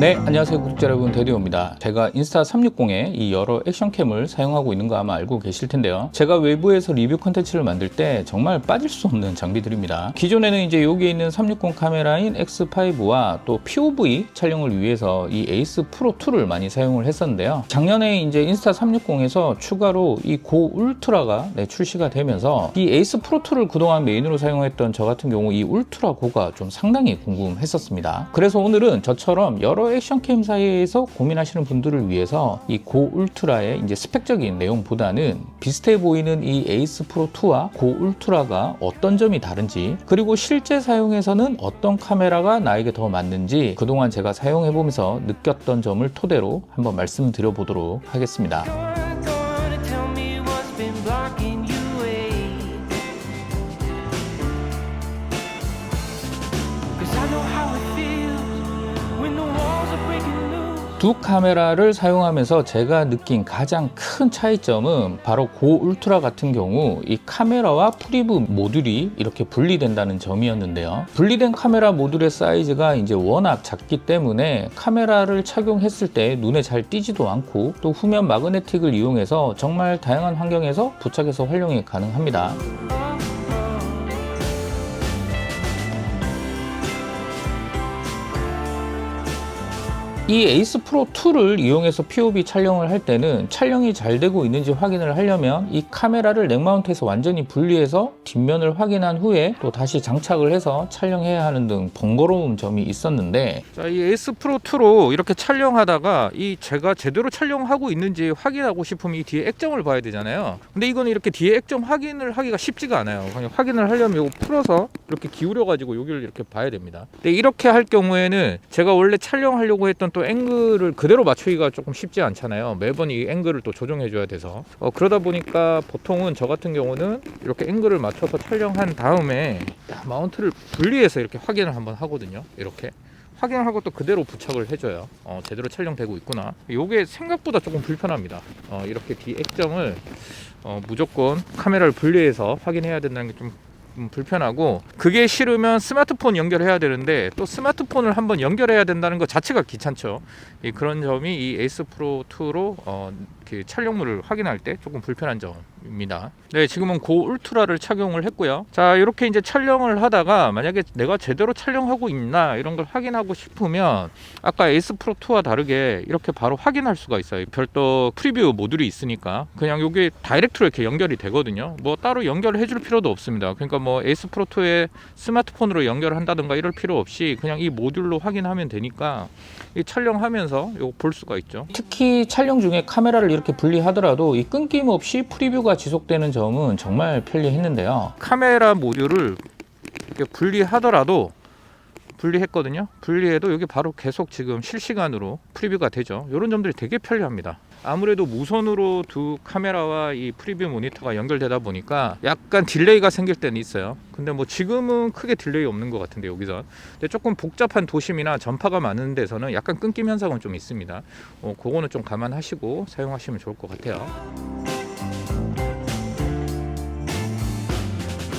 네, 안녕하세요 구독자 여러분 데리오입니다. 제가 인스타 360에 이 여러 액션캠을 사용하고 있는 거 아마 알고 계실 텐데요. 제가 외부에서 리뷰 컨텐츠를 만들 때 정말 빠질 수 없는 장비들입니다. 기존에는 이제 여기에 있는 360 카메라인 X5와 또 POV 촬영을 위해서 이 에이스 프로 2를 많이 사용을 했었는데요. 작년에 이제 인스타 360에서 추가로 이 고 울트라가 네, 출시가 되면서 이 에이스 프로 2를 그동안 메인으로 사용했던 저 같은 경우 이 울트라 고가 좀 상당히 궁금했었습니다. 그래서 오늘은 저처럼 여러 액션 캠 사이에서 고민하시는 분들을 위해서 이 고 울트라의 이제 스펙적인 내용보다는 비슷해 보이는 이 에이스 프로 2와 고 울트라가 어떤 점이 다른지 그리고 실제 사용에서는 어떤 카메라가 나에게 더 맞는지 그동안 제가 사용해 보면서 느꼈던 점을 토대로 한번 말씀드려 보도록 하겠습니다. 두 카메라를 사용하면서 제가 느낀 가장 큰 차이점은 바로 고 울트라 같은 경우 이 카메라와 프리브 모듈이 이렇게 분리된다는 점이었는데요. 분리된 카메라 모듈의 사이즈가 이제 워낙 작기 때문에 카메라를 착용했을 때 눈에 잘 띄지도 않고 또 후면 마그네틱을 이용해서 정말 다양한 환경에서 부착해서 활용이 가능합니다. 이 에이스 프로 2를 이용해서 POV 촬영을 할 때는 촬영이 잘 되고 있는지 확인을 하려면 이 카메라를 넥마운트에서 완전히 분리해서 뒷면을 확인한 후에 또 다시 장착을 해서 촬영해야 하는 등 번거로운 점이 있었는데 자, 이 에이스 프로 2로 이렇게 촬영하다가 이 제가 제대로 촬영하고 있는지 확인하고 싶으면 이 뒤에 액정을 봐야 되잖아요. 근데 이거는 이렇게 뒤에 액정 확인을 하기가 쉽지가 않아요. 그냥 확인을 하려면 이거 풀어서 이렇게 기울여 가지고 여기를 이렇게 봐야 됩니다. 근데 이렇게 할 경우에는 제가 원래 촬영하려고 했던 또 앵글을 그대로 맞추기가 조금 쉽지 않잖아요. 매번 이 앵글을 또 조정해 줘야 돼서 어, 그러다 보니까 보통은 저 같은 경우는 이렇게 앵글을 맞춰서 촬영한 다음에 마운트를 분리해서 이렇게 확인을 한번 하거든요. 이렇게. 확인하고 또 그대로 부착을 해줘요. 어, 제대로 촬영되고 있구나. 이게 생각보다 조금 불편합니다. 어, 이렇게 뒤 액정을 어, 무조건 카메라를 분리해서 확인해야 된다는 게 좀 불편하고 그게 싫으면 스마트폰 연결해야 되는데 또 스마트폰을 한번 연결해야 된다는 것 자체가 귀찮죠. 이 그런 점이 이 에이스 프로 2로 어, 그 촬영물을 확인할 때 조금 불편한 점 입니다. 네, 지금은 고 울트라를 착용을 했고요. 자, 이렇게 이제 촬영을 하다가 만약에 내가 제대로 촬영하고 있나 이런 걸 확인하고 싶으면 아까 에이스 프로 2와 다르게 이렇게 바로 확인할 수가 있어요. 별도 프리뷰 모듈이 있으니까 그냥 이게 다이렉트로 이렇게 연결이 되거든요. 뭐 따로 연결을 해줄 필요도 없습니다. 그러니까 뭐 에이스 프로 2에 스마트폰으로 연결을 한다든가 이럴 필요 없이 그냥 이 모듈로 확인하면 되니까 이 촬영하면서 이거 볼 수가 있죠. 특히 촬영 중에 카메라를 이렇게 분리하더라도 이 끊김없이 프리뷰가 지속되는 점은 정말 편리했는데요. 카메라 모듈을 분리하더라도 분리했거든요. 분리해도 여기 바로 계속 지금 실시간으로 프리뷰가 되죠. 이런 점들이 되게 편리합니다. 아무래도 무선으로 두 카메라와 이 프리뷰 모니터가 연결되다 보니까 약간 딜레이가 생길 때는 있어요. 근데 뭐 지금은 크게 딜레이 없는 것 같은데 여기서. 근데 조금 복잡한 도심이나 전파가 많은 데서는 약간 끊김 현상은 좀 있습니다. 어, 그거는 좀 감안하시고 사용하시면 좋을 것 같아요.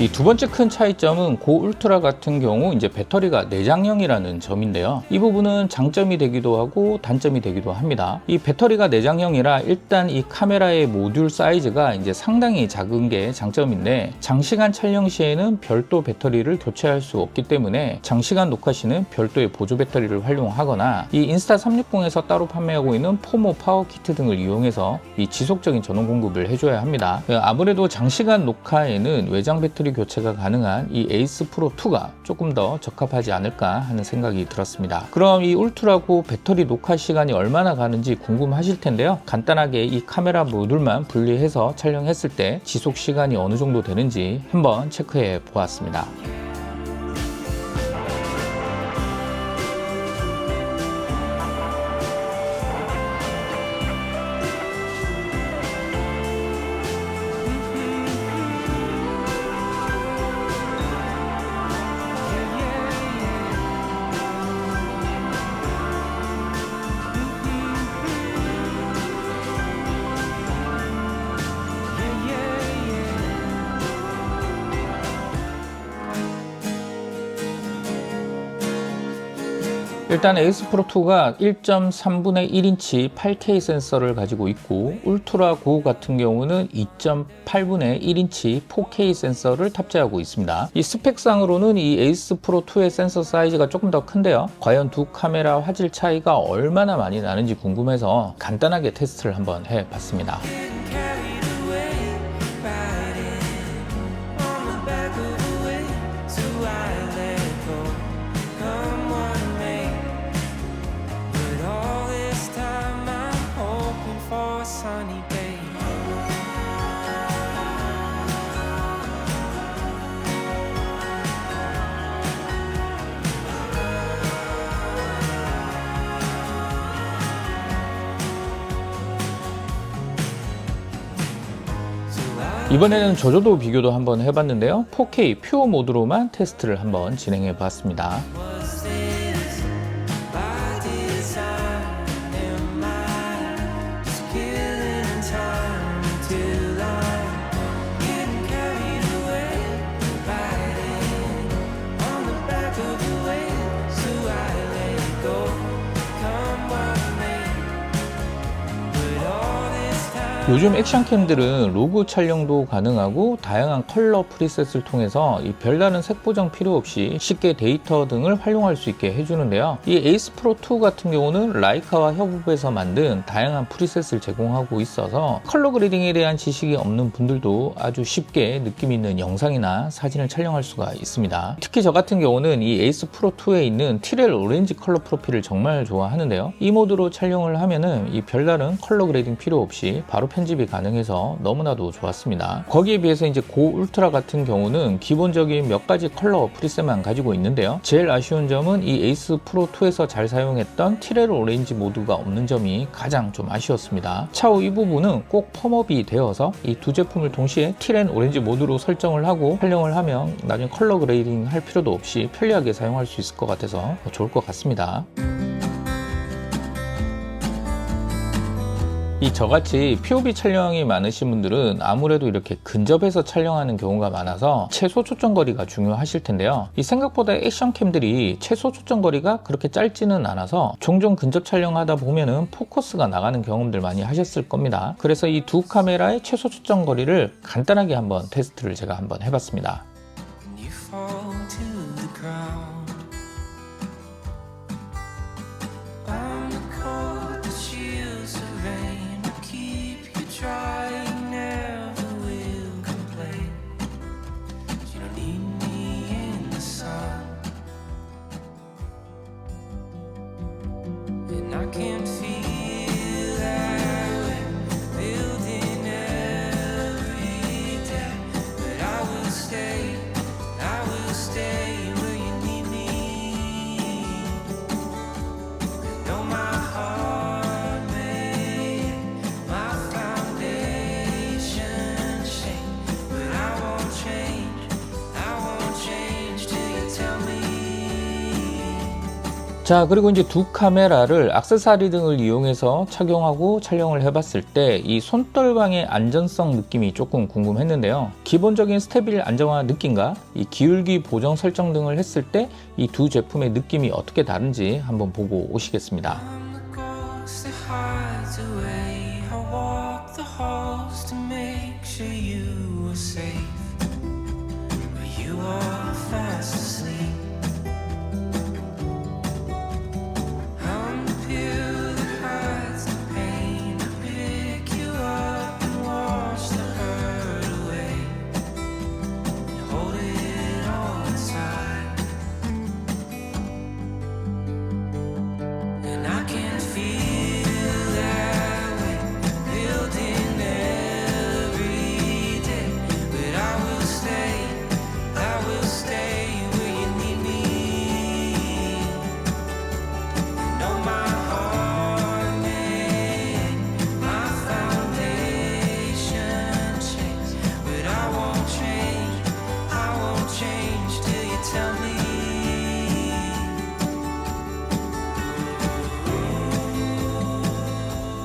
이 두 번째 큰 차이점은 고 울트라 같은 경우 이제 배터리가 내장형이라는 점인데요. 이 부분은 장점이 되기도 하고 단점이 되기도 합니다. 이 배터리가 내장형이라 일단 이 카메라의 모듈 사이즈가 이제 상당히 작은 게 장점인데 장시간 촬영 시에는 별도 배터리를 교체할 수 없기 때문에 장시간 녹화 시는 별도의 보조 배터리를 활용하거나 이 인스타 360에서 따로 판매하고 있는 포모 파워 키트 등을 이용해서 이 지속적인 전원 공급을 해줘야 합니다. 아무래도 장시간 녹화에는 외장 배터리 교체가 가능한 이 에이스 프로 2가 조금 더 적합하지 않을까 하는 생각이 들었습니다. 그럼 이 울트라고 배터리 녹화 시간이 얼마나 가는지 궁금하실 텐데요. 간단하게 이 카메라 모듈만 분리해서 촬영했을 때 지속 시간이 어느 정도 되는지 한번 체크해 보았습니다. 일단 에이스 프로 2가 1.3분의 1인치 8K 센서를 가지고 있고 울트라 9 같은 경우는 2.8분의 1인치 4K 센서를 탑재하고 있습니다. 이 스펙상으로는 이 에이스 프로 2의 센서 사이즈가 조금 더 큰데요. 과연 두 카메라 화질 차이가 얼마나 많이 나는지 궁금해서 간단하게 테스트를 한번 해봤습니다. 이번에는 저조도 비교도 한번 해봤는데요. 4K 퓨어 모드로만 테스트를 한번 진행해 봤습니다. 요즘 액션캠들은 로그 촬영도 가능하고 다양한 컬러 프리셋을 통해서 이 별다른 색 보정 필요 없이 쉽게 데이터 등을 활용할 수 있게 해주는데요. 이 에이스 프로 2 같은 경우는 라이카와 협업해서 만든 다양한 프리셋을 제공하고 있어서 컬러 그레이딩에 대한 지식이 없는 분들도 아주 쉽게 느낌 있는 영상이나 사진을 촬영할 수가 있습니다. 특히 저 같은 경우는 이 에이스 프로 2에 있는 티렐 오렌지 컬러 프로필을 정말 좋아하는데요. 이 모드로 촬영을 하면은 이 별다른 컬러 그레이딩 필요 없이 바로 편집이 가능해서 너무나도 좋았습니다. 거기에 비해서 이제 고 울트라 같은 경우는 기본적인 몇 가지 컬러 프리셋만 가지고 있는데요. 제일 아쉬운 점은 이 에이스 프로 2에서 잘 사용했던 티렐 오렌지 모드가 없는 점이 가장 좀 아쉬웠습니다. 차후 이 부분은 꼭 펌업이 되어서 이 두 제품을 동시에 티렌 오렌지 모드로 설정을 하고 활용을 하면 나중에 컬러 그레이딩 할 필요도 없이 편리하게 사용할 수 있을 것 같아서 좋을 것 같습니다. 이 저같이 POV 촬영이 많으신 분들은 아무래도 이렇게 근접해서 촬영하는 경우가 많아서 최소 초점 거리가 중요하실 텐데요. 이 생각보다 액션캠들이 최소 초점 거리가 그렇게 짧지는 않아서 종종 근접 촬영하다 보면은 포커스가 나가는 경험들 많이 하셨을 겁니다. 그래서 이 두 카메라의 최소 초점 거리를 간단하게 한번 테스트를 제가 한번 해봤습니다. 자 그리고 이제 두 카메라를 악세사리 등을 이용해서 착용하고 촬영을 해봤을 때 이 손떨방의 안전성 느낌이 조금 궁금했는데요. 기본적인 스테빌 안정화 느낌과 이 기울기 보정 설정 등을 했을 때 이 두 제품의 느낌이 어떻게 다른지 한번 보고 오시겠습니다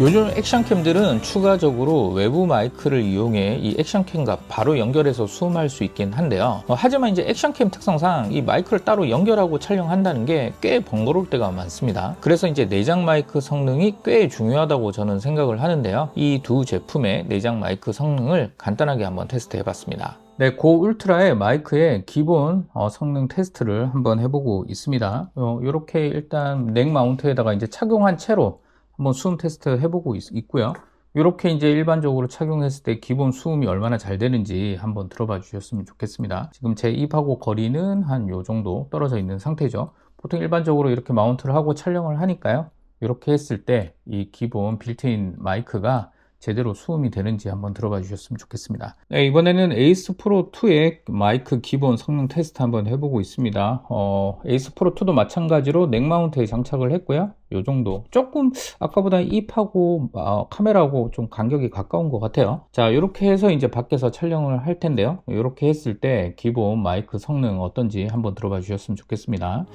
요즘 액션캠들은 추가적으로 외부 마이크를 이용해 이 액션캠과 바로 연결해서 수음할 수 있긴 한데요. 어, 하지만 이제 액션캠 특성상 이 마이크를 따로 연결하고 촬영한다는 게 꽤 번거로울 때가 많습니다. 그래서 이제 내장 마이크 성능이 꽤 중요하다고 저는 생각을 하는데요. 이 두 제품의 내장 마이크 성능을 간단하게 한번 테스트 해 봤습니다. 네, 고 울트라의 마이크의 기본 어, 성능 테스트를 한번 해보고 있습니다. 이렇게 일단 넥 마운트에다가 이제 착용한 채로 한번 수음 테스트 해보고 있, 고요 이렇게 이제 일반적으로 착용했을 때 기본 수음이 얼마나 잘 되는지 한번 들어봐 주셨으면 좋겠습니다. 지금 제 입하고 거리는 한 요 정도 떨어져 있는 상태죠. 보통 일반적으로 이렇게 마운트를 하고 촬영을 하니까요. 이렇게 했을 때 이 기본 빌트인 마이크가 제대로 수음이 되는지 한번 들어봐 주셨으면 좋겠습니다. 네, 이번에는 에이스 프로 2의 마이크 기본 성능 테스트 한번 해보고 있습니다. 어, 에이스 프로 2도 마찬가지로 넥 마운트에 장착을 했고요. 요 정도 조금 아까보다 입하고 어, 카메라하고 좀 간격이 가까운 것 같아요. 자, 이렇게 해서 이제 밖에서 촬영을 할 텐데요. 이렇게 했을 때 기본 마이크 성능 어떤지 한번 들어봐 주셨으면 좋겠습니다.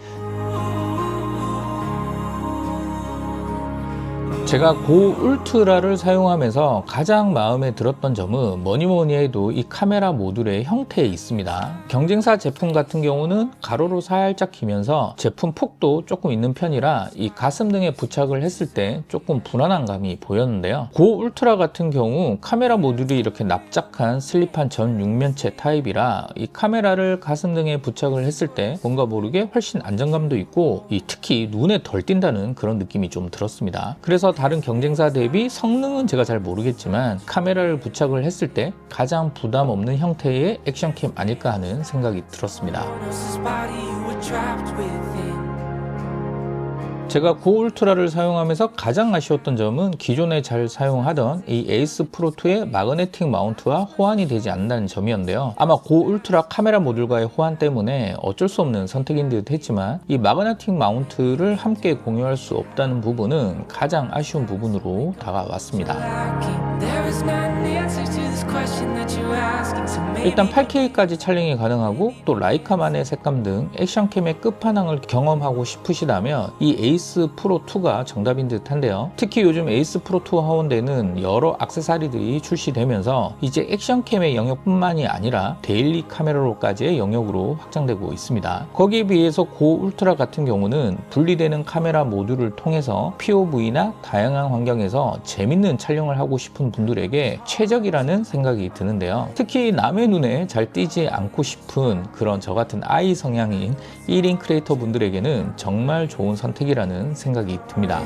제가 고 울트라를 사용하면서 가장 마음에 들었던 점은 뭐니 뭐니 해도 이 카메라 모듈의 형태에 있습니다. 경쟁사 제품 같은 경우는 가로로 살짝 기면서 제품 폭도 조금 있는 편이라 이 가슴 등에 부착을 했을 때 조금 불안한 감이 보였는데요. 고 울트라 같은 경우 카메라 모듈이 이렇게 납작한 슬립한 전 육면체 타입이라 이 카메라를 가슴 등에 부착을 했을 때 뭔가 모르게 훨씬 안정감도 있고 이 특히 눈에 덜 띈다는 그런 느낌이 좀 들었습니다. 그래서 다른 경쟁사 대비 성능은 제가 잘 모르겠지만 카메라를 부착을 했을 때 가장 부담 없는 형태의 액션캠 아닐까 하는 생각이 들었습니다. 제가 고 울트라를 사용하면서 가장 아쉬웠던 점은 기존에 잘 사용하던 이 에이스 프로 2의 마그네틱 마운트와 호환이 되지 않는다는 점이었는데요. 아마 고 울트라 카메라 모듈과의 호환 때문에 어쩔 수 없는 선택인 듯 했지만 이 마그네틱 마운트를 함께 공유할 수 없다는 부분은 가장 아쉬운 부분으로 다가왔습니다. 일단 8K까지 촬영이 가능하고 또 라이카만의 색감 등 액션캠의 끝판왕을 경험하고 싶으시다면 이 에이스 프로 2가 정답인 듯한데요. 특히 요즘 에이스 프로 2 하원대는 여러 악세사리들이 출시되면서 이제 액션캠의 영역뿐만이 아니라 데일리 카메라로까지의 영역으로 확장되고 있습니다. 거기에 비해서 고 울트라 같은 경우는 분리되는 카메라 모듈을 통해서 POV나 다양한 환경에서 재밌는 촬영을 하고 싶은 분들에게 최적이라는 생각이 드는데요. 특히 남의 눈에 잘 띄지 않고 싶은 그런 저 같은 아이 성향인 1인 크리에이터 분들에게는 정말 좋은 선택이라는 생각이 듭니다.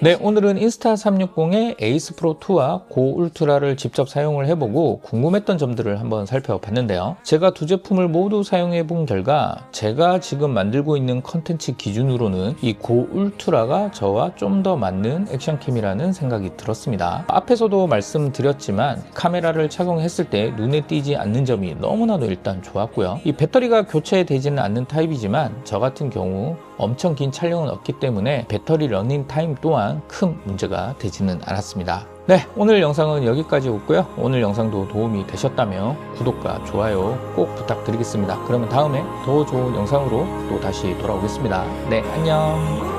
네, 오늘은 인스타 360의 에이스 프로 2와 고 울트라를 직접 사용을 해보고 궁금했던 점들을 한번 살펴봤는데요. 제가 두 제품을 모두 사용해 본 결과 제가 지금 만들고 있는 컨텐츠 기준으로는 이 고 울트라가 저와 좀 더 맞는 액션캠이라는 생각이 들었습니다. 앞에서도 말씀드렸지만 카메라를 착용했을 때 눈에 띄지 않는 점이 너무나도 일단 좋았고요. 이 배터리가 교체되지는 않는 타입이지만 저 같은 경우 엄청 긴 촬영은 없기 때문에 배터리 러닝 타임 또한 큰 문제가 되지는 않았습니다. 네, 오늘 영상은 여기까지였고요. 오늘 영상도 도움이 되셨다면 구독과 좋아요 꼭 부탁드리겠습니다. 그러면 다음에 더 좋은 영상으로 또 다시 돌아오겠습니다. 네, 안녕.